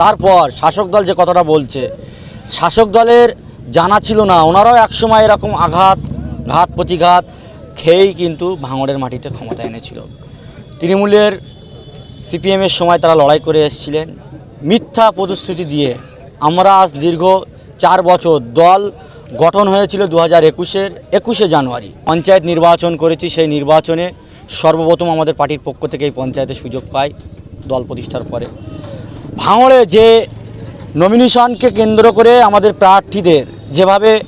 তারপর শাসক দল যে কথাটা বলছে, শাসক দলের জানা ছিল না, ওনারাও একসময় এরকম আঘাত, ঘাত, প্রতিঘাত খেয়েই কিন্তু ভাঙড়ের মাটিতে ক্ষমতা এনেছিল। তৃণমূলের সিপিএমের সময় তারা লড়াই করে এসেছিলেন। মিথ্যা প্রতিশ্রুতি দিয়ে আমরা আজ দীর্ঘ চার বছর দল গঠন হয়েছিল দু হাজার একুশের একুশে জানুয়ারি। পঞ্চায়েত নির্বাচন করেছি, সেই নির্বাচনে সর্বপ্রথম আমাদের পার্টির পক্ষ থেকে এই পঞ্চায়েতে সুযোগ পাই দল প্রতিষ্ঠার পরে। ভাঙড়ে যে নমিনেশনকে কেন্দ্র করে আমাদের প্রার্থীদের যেভাবে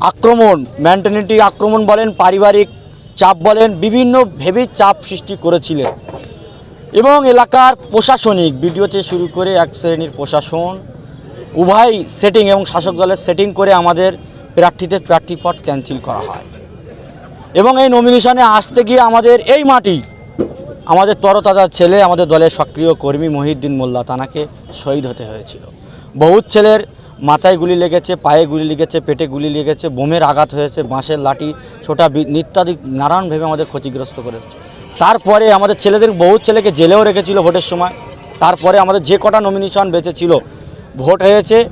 আক্রমণ মেন্টালিটি আক্রমণ বলেন, পারিবারিক চাপ বলেন, বিভিন্ন ভেবে চাপ সৃষ্টি করেছিলেন। এবং এলাকার প্রশাসনিক ভিডিওতে শুরু করে এক শ্রেণির প্রশাসন, উভয় সেটিং এবং শাসক দলের সেটিং করে আমাদের প্রার্থীদের প্রার্থী পদ ক্যান্সেল করা হয়। এবং এই নমিনেশনে আসতে গিয়ে আমাদের এই মাটি আমাদের তরতাজা ছেলে, আমাদের দলের সক্রিয় কর্মী মহিউদ্দিন মোল্লা তানাকে শহীদ হতে হয়েছিল। বহুত ছেলের মাথায় গুলি লেগেছে, পায়ে গুলি লেগেছে, পেটে গুলি লেগেছে, বোমের আঘাত হয়েছে, বাঁশের লাঠি, ছোটা ইত্যাদি নানানভাবে আমাদের ক্ষতিগ্রস্ত করেছে। তারপরে আমাদের ছেলেদের, বহুত ছেলেকে জেলেও রেখেছিল ভোটের সময়। তারপরে আমাদের যে কটা নমিনেশন বেঁচে ছিল ভোট হয়েছে।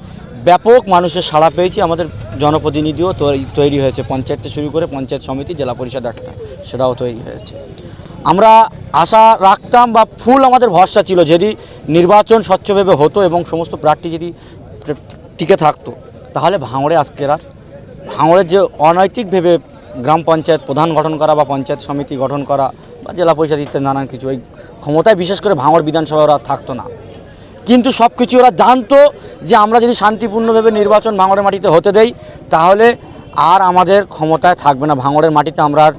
ব্যাপক মানুষের সাড়া পেয়েছি, আমাদের জনপ্রতিনিধিও তৈরি- তৈরি হয়েছে। পঞ্চায়েত থেকে শুরু করে পঞ্চায়েত সমিতি, জেলা পরিষদ একটা, সেটাও তৈরি হয়েছে। আমরা আশা রাখতাম বা ফুল আমাদের ভরসা ছিল যদি নির্বাচন স্বচ্ছভাবে হতো এবং সমস্ত প্রার্থী যদি টিকে থাকতো, তাহলে ভাঙড়ে আজকের আর ভাঙড়ের যে অনৈতিক ভেবে গ্রাম পঞ্চায়েত প্রধান গঠন করা বা পঞ্চায়েত সমিতি গঠন করা বা জেলা পরিষদ ইত্যাদি নানান কিছু, এই ক্ষমতায় বিশেষ করে ভাঙড় বিধানসভা ওরা থাকতো না। কিন্তু সব কিছু ওরা জানতো যে আমরা যদি শান্তিপূর্ণভাবে নির্বাচন ভাঙড়ের মাটিতে হতে দেই, তাহলে আর আমাদের ক্ষমতায় থাকবে না। ভাঙড়ের মাটিতে আমরা আর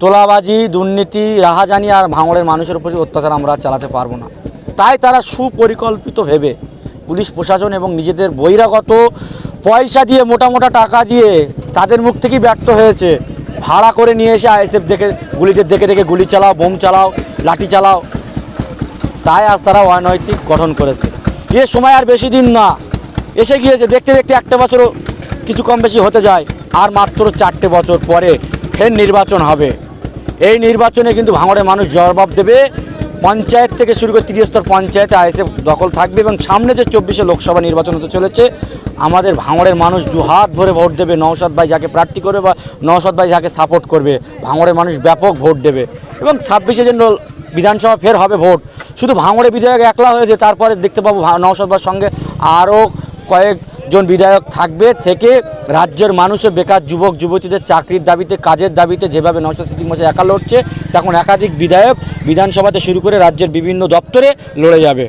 তোলাবাজি, দুর্নীতি, রাহাজানি আর ভাঙড়ের মানুষের উপর অত্যাচার আমরা চালাতে পারব না। তাই তারা সুপরিকল্পিত ভেবে পুলিশ প্রশাসন এবং নিজেদের বহিরাগত পয়সা দিয়ে মোটা মোটা টাকা দিয়ে তাদের মুখ থেকেই ব্যর্থ হয়েছে। ভাড়া করে নিয়ে এসে আইএসএফ দেখে গুলিতে দেখে দেখে গুলি চালাও, বোম চালাও, লাঠি চালাও। তাই আজ তারা অনৈতিক গঠন করেছে। এ সময় আর বেশি দিন না। এসে গিয়েছে, দেখতে দেখতে একটা বছরও কিছু কম বেশি হতে যায়। আর মাত্র চারটে বছর পরে ফের নির্বাচন হবে। এই নির্বাচনে কিন্তু ভাঙড়ের মানুষ জবাব দেবে। পঞ্চায়েত থেকে শুরু করে ত্রিস্তর পঞ্চায়েতে আইসে দখল থাকবে এবং সামনে যে চব্বিশে লোকসভা নির্বাচন হতে চলেছে, আমাদের ভাঙড়ের মানুষ দু হাত ভরে ভোট দেবে, নওশাদ ভাই যাকে প্রার্থী করবে বা নওশাদ ভাই যাকে সাপোর্ট করবে, ভাঙড়ের মানুষ ব্যাপক ভোট দেবে এবং ছাব্বিশে জন্য বিধানসভা ফের হবে ভোট। শুধু ভাঙড়ে বিধায়ক একলা হয়েছে, তারপরে দেখতে পাবো ভা- নওশাদবার সঙ্গে আরও কয়েকজন বিধায়ক থাকবে থেকে রাজ্যের মানুষের বেকার যুবক, যুবতীদের চাকরির দাবিতে, কাজের দাবিতে যেভাবে নওশাদ সিদ্দিক মশাই একা লড়ছে, তখন একাধিক বিধায়ক বিধানসভাতে শুরু করে রাজ্যের বিভিন্ন দপ্তরে লড়ে যাবে।